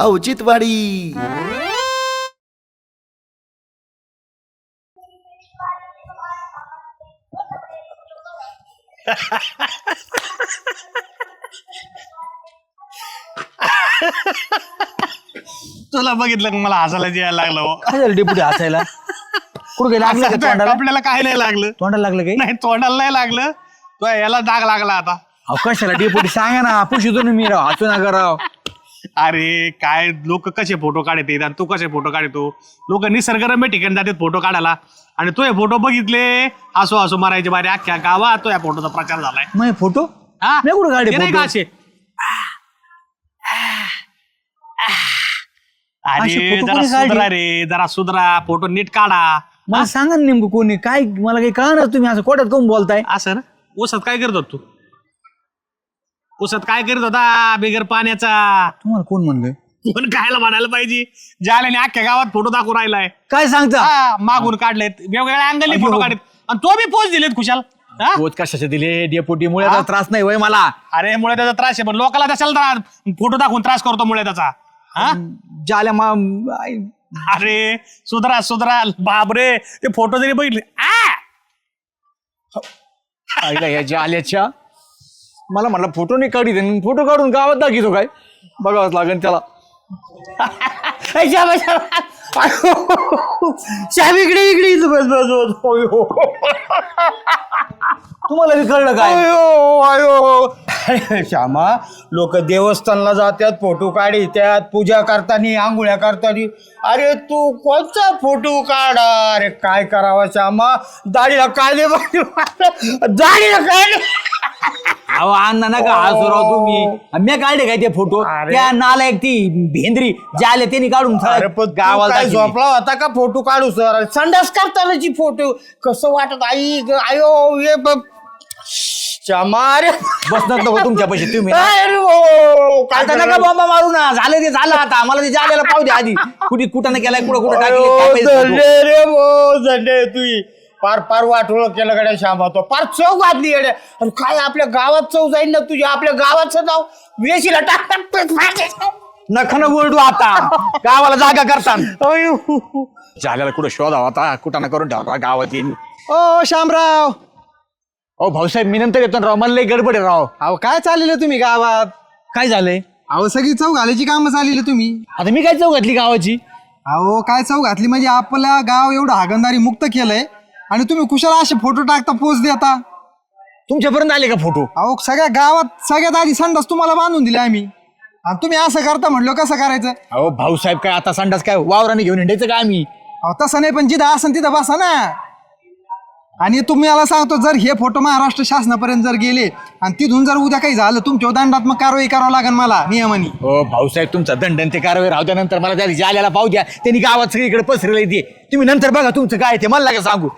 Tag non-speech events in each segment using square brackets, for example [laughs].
औचित्यवाडी. तुला बघितलं का मला हसायला यायला लागलं हो. काय झालं डेपुटी हसायला? कुठं गेला? लागलं का तोंडाला? आपल्याला काही नाही लागलं. तोंडाला लागलं काही? नाही तोंडाला नाही लागलं. तो याला डाग लागला आता. अहो कशाला डेपुटी? सांगा ना. पुशितो ना मी राव. हसू नका राव. अरे काय लोक कसे फोटो काढते आणि तू कसे फोटो काढतो लोक निसर्गरम्य ठिकाणी जातात फोटो काढायला. आणि तो हे फोटो बघितले? हसू हसू मारायचे बारे अख्ख्या गावात तो या फोटोचा प्रचार झालाय. मग फोटो हा? कुठं काढले ते नाही? का असे? असे अरे photo जरा कोणी काढले? सुधरा रे जरा सुधरा फोटो नीट काढा. मला सांगा ना नेमकं कोणी काय मला काही कळणार तुम्ही असं कोट्यात कोण बोलताय? असं ना? ऊसात काय करत तू? ऊसात काय करत होता? बिगर पाण्याचा. तुम्हाला कोण म्हणलं कोण खायला म्हणायला पाहिजे? ज्याला अख्ख्या गावात फोटो दाखवून राहिलाय. काय सांगता? हा, मागून काढलेत. वेगवेगळ्या अँगलने फोटो काढलेत. आणि तो बी पोच दिलेत खुशाल. हा? पोच कशाचे दिले? डेपुटी मुळे त्रास नाही वय मला. अरे मुळे त्याचा त्रास आहे पण लोकांना त्याच्याला फोटो दाखवून त्रास करतो मुळे त्याचा. हा? जाल्या मा आई, अरे सुधरा सुधरा बापरे ते फोटो जरी बघितले आ! आईला जाल्याच्या. मला म्हणलं फोटो नाही काढी दे फोटो काढून गावात दाखवतो काय? बघावंच लागेल त्याला. [laughs] ऐ, इकडे इकडे इथं बस बस बस. तुम्हाला बी कळलं काय? अयो अयो. श्यामा लोक देवस्थानला जातात फोटो काढतात पूजा करताना आंघोळ्या करताना. अरे तू कोणता फोटो काढा? अरे काय करावा श्यामा? दाढीला काढले दाढीला काढले अहो अण्णा नका हसू राव तुम्ही मी काढले काय ते फोटो अरे. त्या नालायक ती भेंद्री जाले त्यांनी काढून अरे पण तू गावाला काय दाखवली. झोपला होता का फोटो काढू सर अरे संडास करतानाची फोटो कसं वाटत आई ग, आयो ये ब- श्यामा अरे बसणार नको तुमच्या पैसे तुम्ही ना. अरे ओ, काय आता नका? बॉम्बा मारू ना झालं ते झालं आता मला ते जाल्याला पाहू दे आधी कुठे कुठं नाही केलाय कुठं कुठं टाकले photo. झंडे रे झंडे तुई पार पार वाटोळ केलं गड्या श्यामा तो पार चव घातली गड्या. अरे काय आपल्या गावात चव जाईल ना तुझ्या आपल्या गावाचं नाव वेशीला टाक टाक, टाक, टाक. नख न ओरडू आता. गावाला जागा करतात झाल्याला कुठं शोधावा आता? कुठं ना करून ठेवा गावात येईन. ओ शामराव. ओ भाऊसाहेब मी नंतर येतो ना राव. मला लई गडबड आहे राव. अहो काय चाललेलं तुम्ही गावात? काय झालंय? अहो सगळी चव घालायची कामं चाललेली तुम्ही. आता मी काय चौक घातली गावाची? अहो काय चव घातली? म्हणजे आपला गाव एवढं हागंदारी मुक्त केलंय. आणि तुम्ही कुशाला असे फोटो टाकता पोच देता? तुमच्यापर्यंत आले का फोटो? अहो सगळ्या गावात सगळ्यात आधी संडास तुम्हाला बांधून दिले आम्ही. आणि तुम्ही असं करता म्हणलं कसं करायचं? अहो भाऊसाहेब काय आता संडास काय वावराने घेऊन हिंडायचं का आम्ही? अहो तसं नाही पण जिथं असन तिथं बसा ना. आणि तुम्ही मला सांगतो जर हे फोटो महाराष्ट्र शासनापर्यंत जर गेले आणि तिथून जर उद्या काही झालं तुमच्यावर दंडात्मक कारवाई करावं लागेल मला नियमाने. हो भाऊसाहेब तुमचा दंडन ते कारवाई राहू द्या नंतर मला त्या जाल्याला पाहू द्या. त्यांनी गावात सगळीकडे पसरले ते. तुम्ही नंतर बघा तुमचं काय ते मला नका सांगू.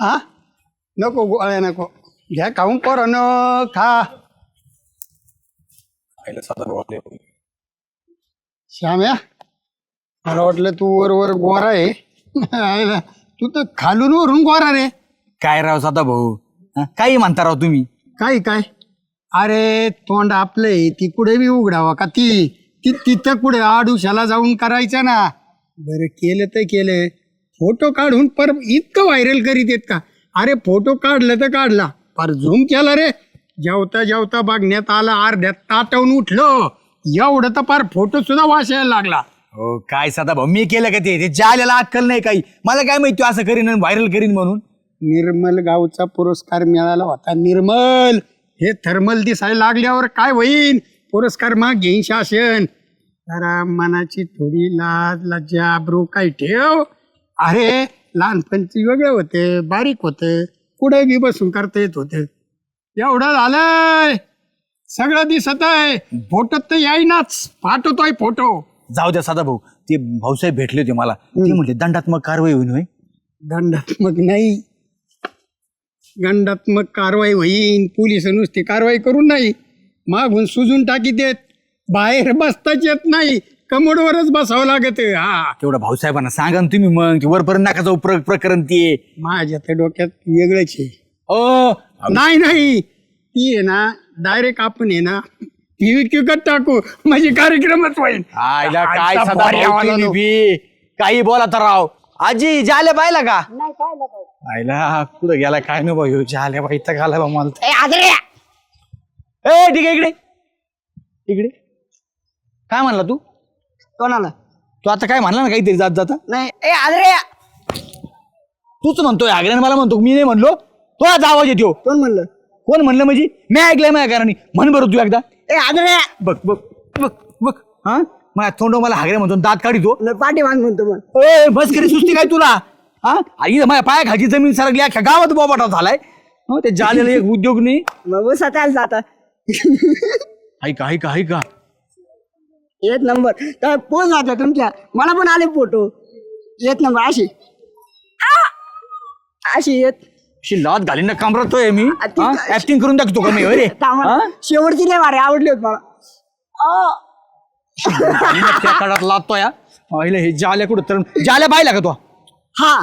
हा नको गोळ्या नको. घ्या खाऊन पोरानं खा. श्याम्या मला वाटलं तू वर वर गोरा आहे. आयला, तू तर खालून वरून गोरा रे. काय राव सदा भाऊ? हं? काही म्हणता राव तुम्ही? काय काय? अरे तोंड आपलं आहे ती कुठे बी उघडावा का? ती ती तिथं कुठे आडुशाला जाऊन करायचं ना? बरं केलं तर केलं. फोटो काढून पर इतकं व्हायरल करीत येत का? अरे फोटो काढलं तर काढला. पर झूम केला रे. जेवता जेवता बघण्यात आला अर्ध्यात ताटवून उठलो. एवढं तर पार फोटो सुद्धा वाचायला लागला. हो काय सदा भाऊ मी केलं का ते? ते जाल्याला अक्कल नाही काही. मला काय माहिती असं करीन व्हायरल करीन म्हणून? निर्मल गावचा पुरस्कार मिळाला होता. निर्मल हे थर्मल दिसायला लागल्यावर काय होईल पुरस्कार माग घेईन शासन. जरा मनाची थोडी लाज लज्जा अब्रू काय ठेव. अरे लहानपणची वेगळं होते बारीक होतं कुठे बी बसून करता येत होतं. एवढं झालंय. सगळं दिसत आहे. फोटो तर येईनाच. पाठवतोय फोटो. जाऊ द्या सदा भाऊ. ते भाऊसाहेब भेटले होते मला. ते म्हटले दंडात्मक कारवाई होईल होय. दंडात्मक नाही. दंडात्मक कारवाई होईन. पोलीस नुसती कारवाई करून नाही. मागून सुजून टाकी देत. बाहेर बसताच येत नाही. कमोडवरच बसावं लागत हा. तेवढं भाऊसाहेबांना सांगा ना तुम्ही मग ते वरपर्यंत नका जाऊ प्र- प्रकरण ते. माझ्या त्या डोक्यात वेगळंच आहे. ओ नाही नाही. ती आहे ना डायरेक्ट आपण आहे ना टीव्ही किकत टाकू. म्हणजे कार्यक्रमच होईल. आईला काय आजचा सदा भारी भाऊ आवाज तुम्ही आलो. बी. काही बोला तर राव. आजी जाले पाहिला का? आईला कुठं गेला काय नाही भाऊ जाले बाई तर घाला बा मला. ए आदरे ए ठीक आहे इकडे. इकडे. काय म्हणला तू? कोणाला? तू आता काय म्हणला ना काहीतरी जात जाता? नाही. ए आदरे! तूच म्हणतोय आग्र्याने मला म्हणतो मी नाही म्हणलो. तो आज आवाज येतो. कोण म्हणलं? कोण म्हणलं म्हणजे? मी ऐकलंय माझ्या कारणी म्हण बरं तू एकदा. ए आदरे! बघ बघ बघ बघ. हा? माझ्या तोंड मला हागरे म्हणतो दात काढितो पाठी माग म्हणतो मग. ए बस करी सुस्ती काय तुला? हा? आई माझ्या पाया खाली जमीन सरकली अख्ख्या गावात बोबाटा झालाय. हो ते जालेला एक उद्योग नाही. मग स्वतःला जाता. ऐका ऐका ऐका एक नंबर. तर पोच जाता तुमच्या. मला पण आले फोटो. एक नंबर. अशी. अशी येत अशी लात घालीन ना कामरतोय मी. आ, ती ऍक्टिंग करून दाखवतो का मी होय रे? [laughs] थांबा. हा? शेवटची नाही मारे आवडली होत मला. अ, घालीन ना त्या काळात लातोय हा. पाहिलं हे जाल्या कुठं तर जाल्या पाहिला का तो? हा.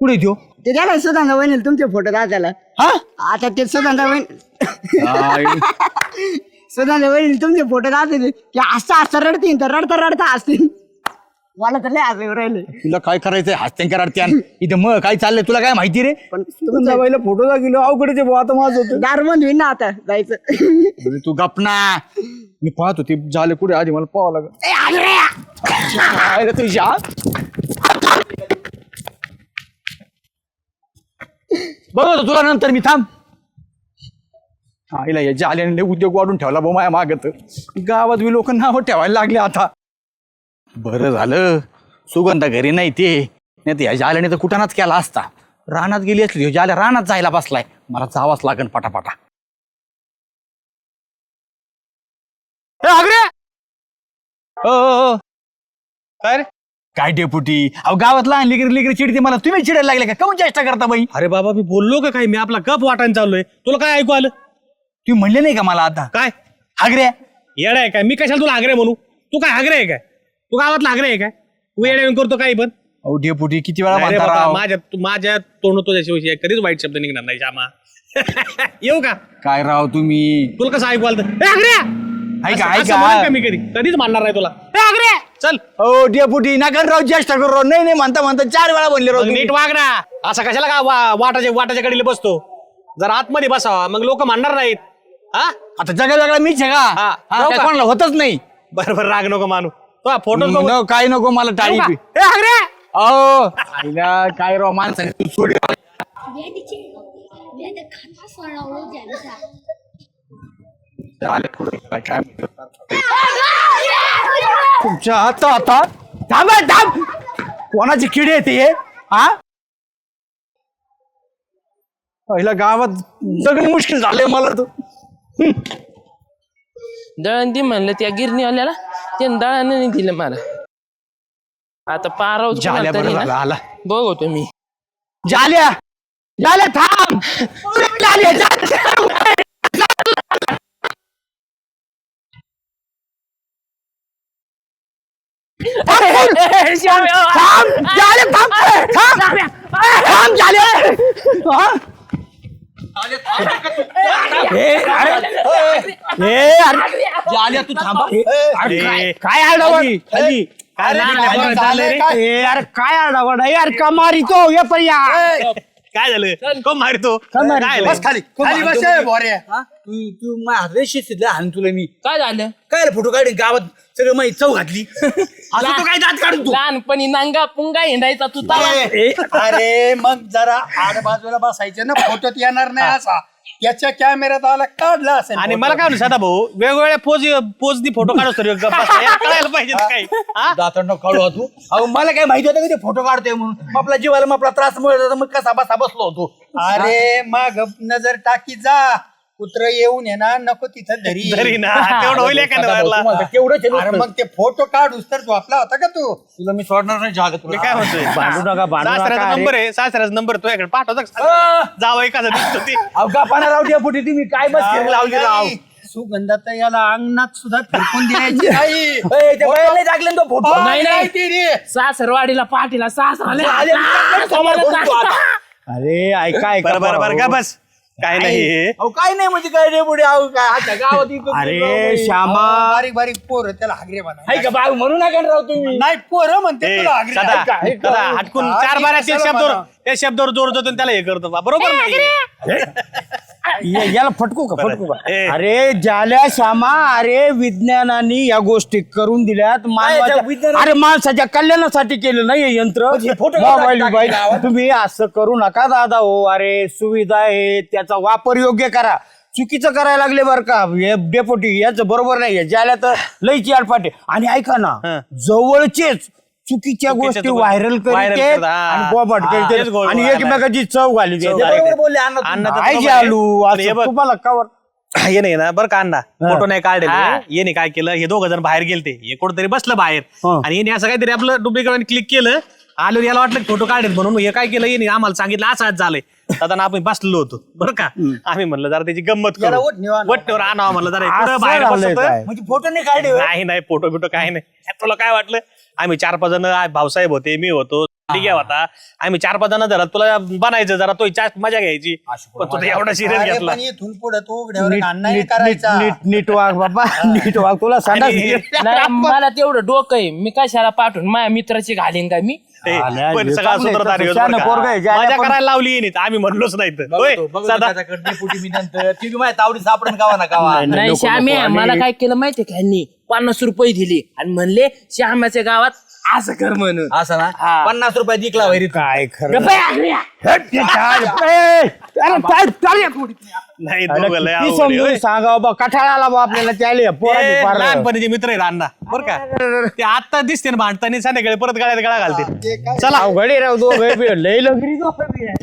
कुठे त्यो ते? द्या सुधांदा वहिनी तुमचे फोटो दादाला हा? आता ते सुधांदा वहिनी आई. [laughs] सुधांदा वहिनी तुमचे फोटो दाखवते की असं असं रडतील तर रडता रडता असतील मला तर लय असं राहिले. तुला काय करायचंय? हस्ते कराडत्यान इथं मग काय चाललंय? तुला काय माहिती रे? पण तुमच्या बाईला फोटो दाखवलो अवघडचे भाऊ आता माझं होतं. दार बंद होईल ना आता जायचं. अरे तू गपना मी पाहत होती झाले कुठे? आधी मला पाहावं लागत ए, आदरे! रे! तुझ्या बघ तुला नंतर मी थांब. आईला या जाल्याने लय उद्योग वाढून ठेवला बा माया मागत गावात बी लोक नावं ठेवायला लागले आता. बरं झालं. सुगंधा घरी नाही ते. नाही तर या जाल्याने तर कुठानाच केला असता. रानात गेली असली ह्यो जाल्या रानात जायला बसलाय. मला जावाच लागन पटापटा. ए, आग्रे! ओ, ओ, ओ. काय रे? काय डेपुटी? अहो गावात लहान लेकरी लेकरी चिडते मला. तुम्ही चिडायला लागले का? काऊन चेष्टा करता बाई? अरे बाबा मी बोललो का काही? मी आपला गप वाटायला चाललोय. तुला काय ऐकू आलं? तुम्ही म्हणले नाही का मला आता? काय? हागऱ्या येडा आहे काय? मी कशाला तुला आग्रे म्हणू? तू काय आग्रे आहे काय? तू गावातला आग्रे आहे काय? तू येड्या करतो काही पण? अहो डेपुटी किती वेळा नाही रे म्हणता बाबा, राव? माझ्या तू- माझ्या तोंड तुझ्याशिवाय कधीच वाईट शब्द निघणार नाही श्यामा. [laughs] येऊ का? काय राव तुम्ही? तुला कसं ऐकू आलं तर? ए, आग्र्या! ऐका असं- असं म्हणेन का ऐका मी कधी? कधीच मानणार नाही तुला. ए! चल. हो डेपुटी नका राव चेष्टा करू राव. नाही नाही म्हणता म्हणता चार वेळा बोलले राव मग तुम्ही. नीट वाग ना असं कशाला का वा- वाटाच्या वाटाच्या कडीला बसतो? जर आतमध्ये बसावा मग लोक मानणार नाहीत. हा? आता जगा जगा मीच आहे का? हा, हा, जाऊ काय का? कोणाला होतच नाही. बरोबर राग नको मानू. तो फोटो न- काय नको मला टाळी बी. अहो आईला काय राव माणसाने तू सोड वेदचे वेद खाता सोडावं ज्यांचा चालेल, पुढे काय काय तुमच्या आता आता. थांब हे, थांब. कोणाची किडी येते हे? हा? पहिल्या गावात सगळं मुश्किल झालंय मला तर. दळण दे म्हणलं त्या गिरणीवाल्याला त्यानं दळण नाही दिलं मला आता पाराव झाल्या बरं झालं आला बघतो मी झाल्या झाल्या थांब झाल्या, झाल्या. थांब झाल्या, थांब थांब थांब झाल्या. हा? ए, अरे, ए, अरे, झाल्या तू थांब काय आडावड खाली काय अरे, लहान काय काय? रे? ए, अरे काय आडावड आहे यार का मारितो ये पण या काय झालं? कोण मारतो? काय बस खाली. खाली बस ए, बोऱ्या. तू तू शिस्तीतला हाण तुला मी. काय झालं? काय रे फोटो काढून गावात सगळं माहिती चौ घातली? [laughs] असं तू काय दात काढून तू? लहानपणी नांगा पुंगा हिंडायचा तू तवा. ए, अरे मग जरा आड बाजूला बसायचं ना फोटोत येणार नाही असा. याच्या कॅमेऱ्यात आला काढला असेल आणि. मला काय म्हणू सदा भाऊ वेगवेगळ्या पोज पोजनी फोटो काढू तर कळायला पाहिजे ना काही. हा? दातांना काढू हा तू. अहो मला काय माहिती होतं की ते फोटो काढतोय म्हणून. आपला जीवाला मग आपला त्रास मुळे मग कसा बसा बसलो होतो. अरे मग नजर टाकी जा. कुत्र येऊन ये ना नको तिथं धरी. तरी ना. [laughs] तेवढं होईल अरे. मग ते फोटो काढूस तर झोपला होता का तू? तुला मी सोडणार नाही जागा मी काय म्हणतोय? [laughs] सासऱ्याचा नंबर आहे. सासऱ्याचा नंबर तो इकडे पाठवतो जावं एखादा दिसतो ते. का पाना राव द्या फुटी तुम्ही काय बस लावली राव. नाही, सुगंधात याला अंगणात सुद्धा फिरकून द्यायची [laughs] नाही. ए, त्या बायाला नाही टाकले ना तो फोटो? नाही, नाही. ती रे. सासरवाडीला पाठीला सासराले. अरे ऐका ऐका बरं बरं बरं का बस. काय नाही. अहो काय नाही म्हणजे काय रे पुढे अहो काय आता गावात इकडं- अरे श्यामा. बारीक बारीक पोर त्याला हागरे म्हणा. हाय का बाग म्हणू नका ना राव तुम्ही. नाही पोरं म्हणते तुला हागरे. सदा ऐका, ऐका. सदा हटकून चार बारा ते कशाला शब्दावर म्हणा? त्या शब्दावर जोर देतो आणि त्याला हे करतो बा. बरोबर नाही? [laughs] या- याला फटकू का? फटकू का? ए. अरे ज्याल्या श्यामा अरे विज्ञानाने या गोष्टी करून दिल्यात. मानवाच्या अरे माणसाच्या कल्याणासाठी केलं नाही हे यंत्र. मोबाईल बिबाईल तुम्ही असं करू नका दादा हो. अरे सुविधा आहे त्याचा वापर योग्य करा. चुकीचं करायला लागले बरं का? हे डेपोटी याचं बरोबर नाही ज्याला तर लईची आडफाटे आणि ऐका ना जवळचेच चुकीच्या गोष्टी व्हायरल viral करते करतात, हा. आणि बोबाट हा, करते. एकमेकाची चव घाली चव देते. घाली. बरोबर बोलले अण्णा तुम्ही. अण्णा तर काय बरोबर आहे. जालू पण हे असं बघ. तुम्हाला कवर हे नाही ना बरं का अण्णा फोटो नाही काढले हा. येणे काय केलं हे दोघं जण बाहेर गेलते हे कुठेतरी बसलं बाहेर हा. आणि येणे असं काहीतरी आपलं डुप्लिकेट क्लिक केलं आलो याला वाटलं फोटो काढेल म्हणून हे काय केलं येणे आम्हाला सांगितलं असं आज झालंय आता आम्ही बसलेलो होतो बरं का आम्ही म्हणलं जरा त्याची गंमत करू वट्टीवर आणावं म्हणलं जरा इकडं बाहेर झालंय बसवतं. काय? म्हणजे फोटो नाही काढले होय. नाही नाही फोटो बिटो काय नाही तुला काय वाटलं आम्ही चार पाच जण आ, भाऊसाहेब होते मी होतो. डिग्या होता आम्ही चार पाच जण जरा तुला बनायचं जरा तो जास्त मजा घ्यायची. पण एवढा सिरियस अरे घेतला. पण इथून पुढे तो उघड्यावर नीट घाण नाही नीट- करायचा. नीट नीट वाग बाबा. नीट वाग तुला सांगा आणि- [laughs] नाही मला तेवढं डोकं आहे. मी कशाला पाठवून? माझ्या मित्राची घालीन का मी? ए, आल्या, पण हे सगळा चांगलं आहे, सूत्रधार तसं ह्योच शहाणं बरं का. पोरगं आहे, ज्याला मजा पण- करायला लावली येईन आम्ही म्हणलोच नाही तर. होय, सदा डेपुटी मी नंतर. ती बी माझ्या तावडी सापडून गावा ना गावा नाही श्याम्या मला काय केलं माहितीये का पन्नास रुपये दिले. आणि म्हणले श्याम्याच्या गावात असं कर म्हणून. असं ना? पन्नास रुपये दिकला वैरी. काय खरं. ए, अरे. नाही अरे, दोघं लय किती अवघड आहे, समजून होय. सांगा बाबा कठाळा आला बा आपल्याला त्याले पोरांनी ते फार- लहानपणीचे मित्र आहेत अण्णा. बरं का? ते आता दिसते ना भांडताना संध्याकाळी परत गळ्यात गळा घालते चला. अवघड आहे राव दोघं बी. लय लगरी दोघं बी.